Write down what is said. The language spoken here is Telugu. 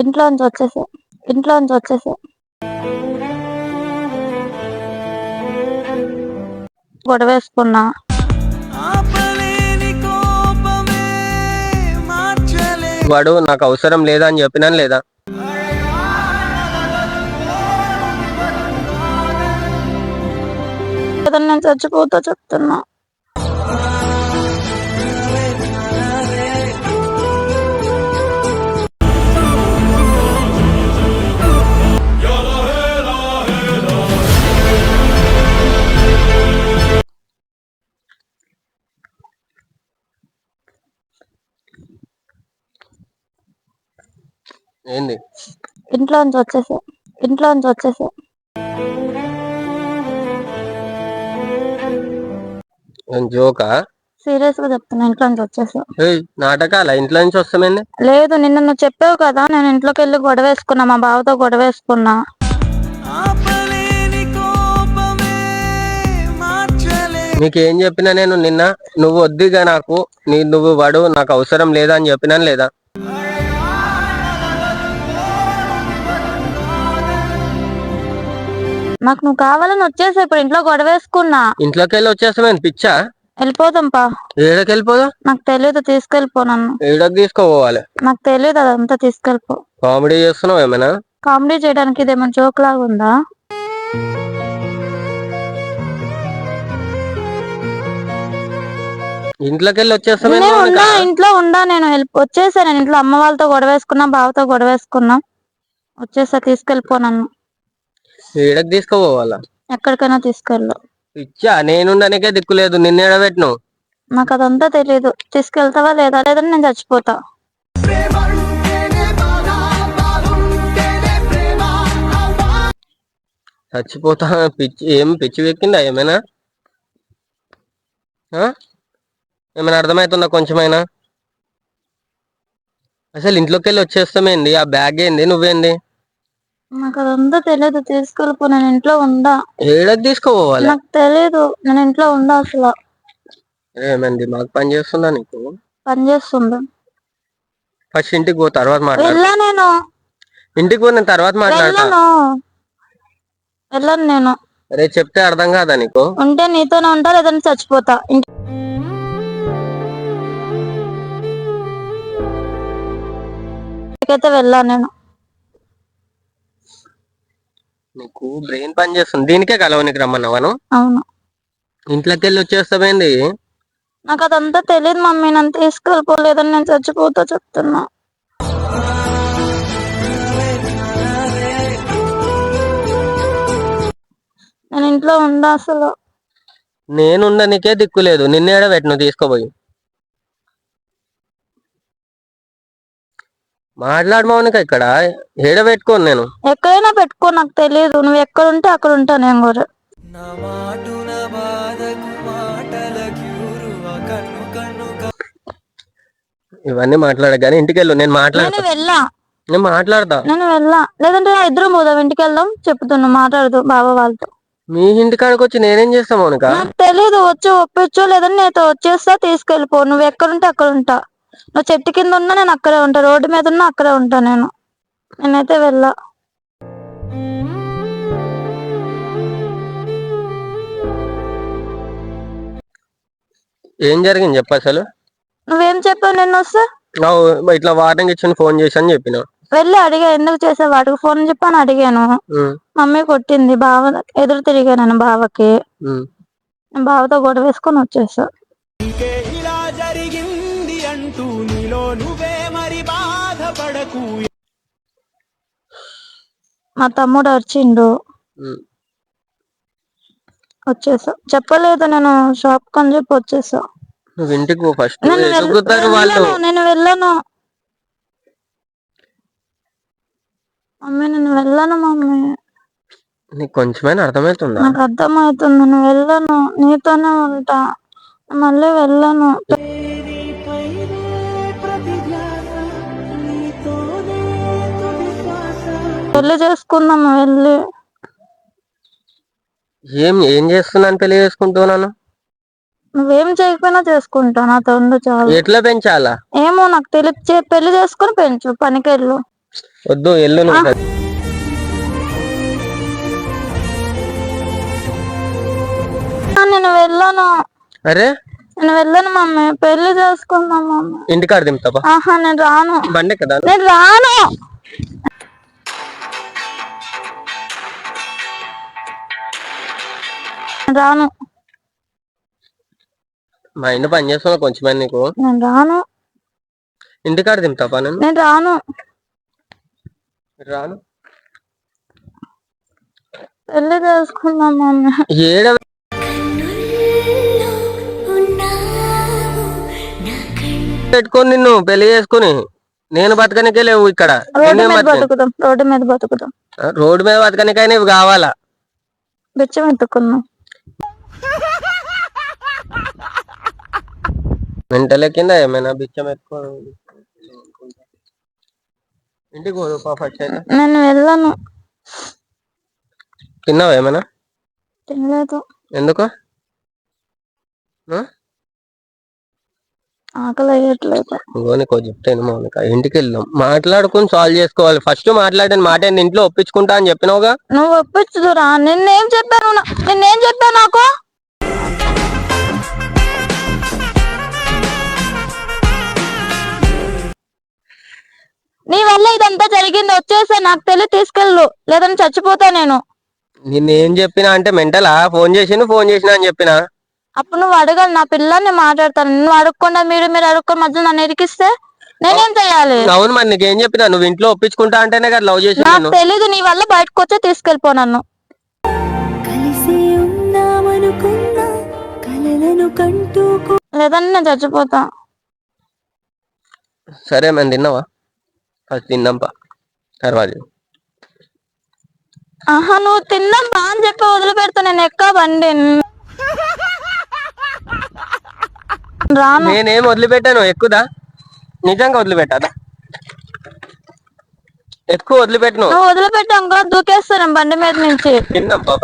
ఇంట్లో నుంచి వచ్చేసా ఇంట్లో నుంచి వచ్చేసా. గొడవ వేసుకున్నా. ఆపలేని కోపమే మార్చలే వాడు నాకు అవసరం లేదా అని చెప్పినాను లేదా? నేను చచ్చిపోతా చెప్తున్నా. ఏంది? ఇంట్లో నుంచి వచ్చేసా ఇంట్లో నుంచి వచ్చేసా. జోకా? సీరియస్గా చెప్తున్నా ఇంట్లో నుంచి వచ్చేసా. ఏయ్ నాటకాల? ఇంట్లో నుంచి వస్తామేంది? లేదు నిన్న నువ్వు చెప్పావు కదా నేను ఇంట్లోకి వెళ్ళి గొడవ వేసుకున్నా మా బావతో గొడవ వేసుకున్నా. నీకేం చెప్పినా నేను నిన్న నువ్వు వద్దిగా నాకు నీ నువ్వు వాడు నాకు అవసరం లేదా అని చెప్పినాను లేదా? నాకు నువ్వు కావాలని వచ్చేసా ఇప్పుడు ఇంట్లో గొడవ వేసుకున్నా. ఇంట్లోకి వెళ్ళి వచ్చేస్తామేంది పిచ్చా? వెళ్ళిపోదాం పా. ఏడకి వెళ్ళిపోదా నాకు తెలియదు తీసుకెళ్ళిపో నన్ను. ఏడకి తీసుకోపోవాలి నాకు తెలియదు అదంతా తీసుకెళ్ళిపో. కామెడీ చేస్తున్నావు ఏమైనా? కామెడీ చేయడానికి ఇదేమైనా జోక్ లాగా ఉందా? ఇంట్లోకి వెళ్ళి? ఉన్నా ఇంట్లో ఉండా నేను వచ్చేసా నేను ఇంట్లో అమ్మ వాళ్ళతో గొడవ వేసుకున్నా బావతో గొడవ వేసుకున్నా. వచ్చేసా తీసుకెళ్ళిపో నన్ను. ఏడకి తీసుకోపోవాలా? ఎక్కడికైనా తీసుకెళ్ళు. పిచ్చా నేనుండనికే దిక్కులేదు నిన్న ఏడబెట్టిను? నాకు అదంతా తెలియదు తీసుకెళ్తావా లేదా లేదని నేను చచ్చిపోతా. చచ్చిపోతా. పిచ్చి ఏం పిచ్చి వెక్కిందా ఏమైనా? ఏమైనా అర్థమవుతుందా కొంచెమైనా? అసలు ఇంట్లోకి వెళ్ళి వచ్చేస్తామేంది? ఆ బ్యాగ్ ఏంది నువ్వేంది? నాకు అదంతా తెలియదు తీసుకెళ్ళిపో నేను ఇంట్లో ఉందా ఏడకి తీసుకోపోవాలి? నాకు తెలియదు నేను ఇంట్లో ఉందా అసలు. ఏమైంది మాకు పని చేస్తుందా నీకు? పని చేస్తుంది ఫస్ట్ ఇంటికి పో తర్వాత మాట్లాడు. వెళ్ళా నేను. ఇంటికి పో నేను తర్వాత మాట్లాడతా. వెళ్ళను. వెళ్ళను నేను. అరే చెప్తే అర్థం కాదా నీకు? ఉంటే నీతోనే ఉంటా లేదంటే చచ్చిపోతా. ఇంటి- ఇంటికైతే వెళ్ళా నేను. నీకు బ్రెయిన్ పని చేస్తుంది. దీనికే కలవనికి రమ్మన్నావాను అవును. ఇంట్లోకి వెళ్ళి వచ్చేస్తామేంది నాకు అదంతా తెలియదు మమ్మీ. నన్ను తీసుకెళ్ళిపోలేదని నేను చచ్చిపోతా చెప్తున్నా. నేను ఇంట్లో ఉందా అసలు. నేనుండనికే దిక్కు లేదు. నిన్నేడ పెట్టు తీసుకోపోయి. మాట్లాడు మౌనిక ఇక్కడ? ఏడ పెట్టుకోను నేను? ఎక్కడైనా పెట్టుకో నాకు తెలియదు నువ్వు ఎక్కడ ఉంటే అక్కడ ఉంటా నేను కూడా. నా మాటున బాధకు మాటల క్యూరువ కన్ను కన్ను ఇవన్నీ మాట్లాడ కానీ ఇంటికి వెళ్ళు నేను నేను మాట్లాడతా వెళ్ళా. నేను మాట్లాడతా. నేను వెళ్ళా. లేదంటే ఇద్దరం పోదాం. ఇంటికి వెళ్దాం. చెప్తున్నా. మాట్లాడదు బాబా వాళ్ళతో. మీ ఇంటికాడికి వచ్చి నేనేం చేస్తా మౌనిక నాకు తెలీదు. వచ్చి ఒప్పించో లేదని నేతో వచ్చేస్తా తీసుకెళ్ళిపో. నువ్వు ఎక్కడుంటే అక్కడ ఉంటా నువ్వు చెట్టు కింద ఉన్నా నేను అక్కడే ఉంటా. రోడ్డు మీద ఉన్నా అక్కడే ఉంటా నేను. నేనైతే వెళ్ళా. ఏం జరిగింది? చెప్పు అసలు. నువ్వేం చెప్పావు నిన్న వస్తే? ఇట్లా వార్నింగ్ ఇచ్చిన ఫోన్ చేసి అని చెప్పిన. వెళ్ళి అడిగా ఎందుకు చేసావు? వాడికి ఫోన్ చెప్పని అడిగాను మమ్మీ కొట్టింది బావ ఎదురు తిరిగా నేను బావకి. నేను బావతో గొడవ వేసుకొని వచ్చేసా. అంటూ నీలో నువ్వే మరి బాధపడకు. మా తమ్ముడు వచ్చిండు. వచ్చేసా. చెప్పలేదు నేను షాప్ కని చెప్పి వచ్చేసా. నువ్వు ఇంటికి పో ఫస్ట్. ఎదుగుతారు వాళ్ళు. వెళ్ళను, నేను వెళ్ళను. మమ్మీ నేను వెళ్ళను మమ్మీ. నీకు కొంచెమైనా అర్థమవుతుందా నాకు అర్థమవుతుంది నేను వెళ్ళను. నీతోనే ఉంటా. మళ్ళీ వెళ్ళను. పెళ్ళి చేసుకుందాం వెళ్ళి. ఏం ఏం చేస్తున్నాను పెళ్ళి చేసుకుంటున్నాను నువ్వేం చేయకపోయినా చేసుకుంటా నాతో ఉండు చాలు. ఎట్లా పెంచాలా? ఏమో నాకు తెలియదు పెళ్ళి చేసుకుని పెంచు పనికెళ్ళు. వద్దు ఎల్లు నువ్వు. నేను వెళ్ళను. అరే? నేను వెళ్ళను మమ్మీ. పెళ్ళి చేసుకుందాం మమ్మీ. ఇంటికాడ దింపుతావా? ఆహా నేను రాను. బండి కదా నేను రాను. రాను. మా ఇంటి పని చేస్తున్నా కొంచెం నీకు. నేను రాను. ఇంటికాడ దింపుతావా నేను నేను రాను. రాను. పెళ్ళి చేసుకుందాం మమ్మీ. ఏడ పెట్టుకొని నిన్ను పెళ్ళి చేసుకుని నేను బతకనికే లేవు ఇక్కడ. రోడ్డు నేనేం మీద. బతుకుదాం రోడ్డు మీద బతుకుదాం. రోడ్డు మీద బతకనికైనా ఇవి కావాలా? బిచ్చం ఎత్తుకుందాం మెంటల కింద ఏమైనా బిచ్చం ఎత్తుకో ఇంటికి పోదు ఫస్ట్ అయితే నేను వెళ్ళను. తిన్నావా ఏమైనా? తినలేదు. ఎందుకు? ఆకలి అయ్యట్లేదు నీకు చెప్తాను మౌనిక. ఇంటికి వెళ్దాం. మాట్లాడుకుని సాల్వ్ చేసుకోవాలి. ఫస్ట్ మాట్లాడిన మాట ఇంట్లో ఒప్పించుకుంటా అని చెప్పినావుగా? నువ్వు ఒప్పించుదురా. నిన్నేం చెప్పాను నిన్నేం చెప్పావు నాకు? నీ వల్ల ఇదంతా జరిగింది వచ్చేసా నాకు తెలియ తీసుకెళ్ళు. లేదని చచ్చిపోతా నేను. నిన్ను ఏం చెప్పినా అంటే మెంటలా? ఫోన్ చేసిండు ఫోన్ చేసినా అని చెప్పినా? అప్పుడు నువ్వు అడగాలి నా పిల్లని మాట్లాడతాను. నువ్వు అడగకుండా మీరు మీరు అడుక్కొని మధ్య నన్ను ఇరికిస్తే నేనేం చేయాలి? అవును మరి నీకేం చెప్పినా? నువ్వు ఇంట్లో ఒప్పించుకుంటా అంటేనే కదా లవ్ చేసి నాకు తెలీదు నీ వల్ల బయటకు వచ్చే తీసుకెళ్ళిపో నన్ను. కలిసి ఉందామనుకున్నా కలలను కంటూ లేదని నేను చచ్చిపోతా. సరే మేము తిన్నావా? ఫస్ట్ తిందాంపా తర్వాత ఆహా నువ్వు తిన్నామ్మా అని చెప్పి వదిలిపెడతా నేను ఎక్క బండి రాను. నేనేం వదిలిపెట్టాను ఎక్కుదా? నిజంగా వదిలిపెట్టాదా ఎక్కువ వదిలిపెట్టను. నువ్వు వదిలిపెట్టాక దూకేస్తాను బండి మీద నుంచి. తిన్నాం పాప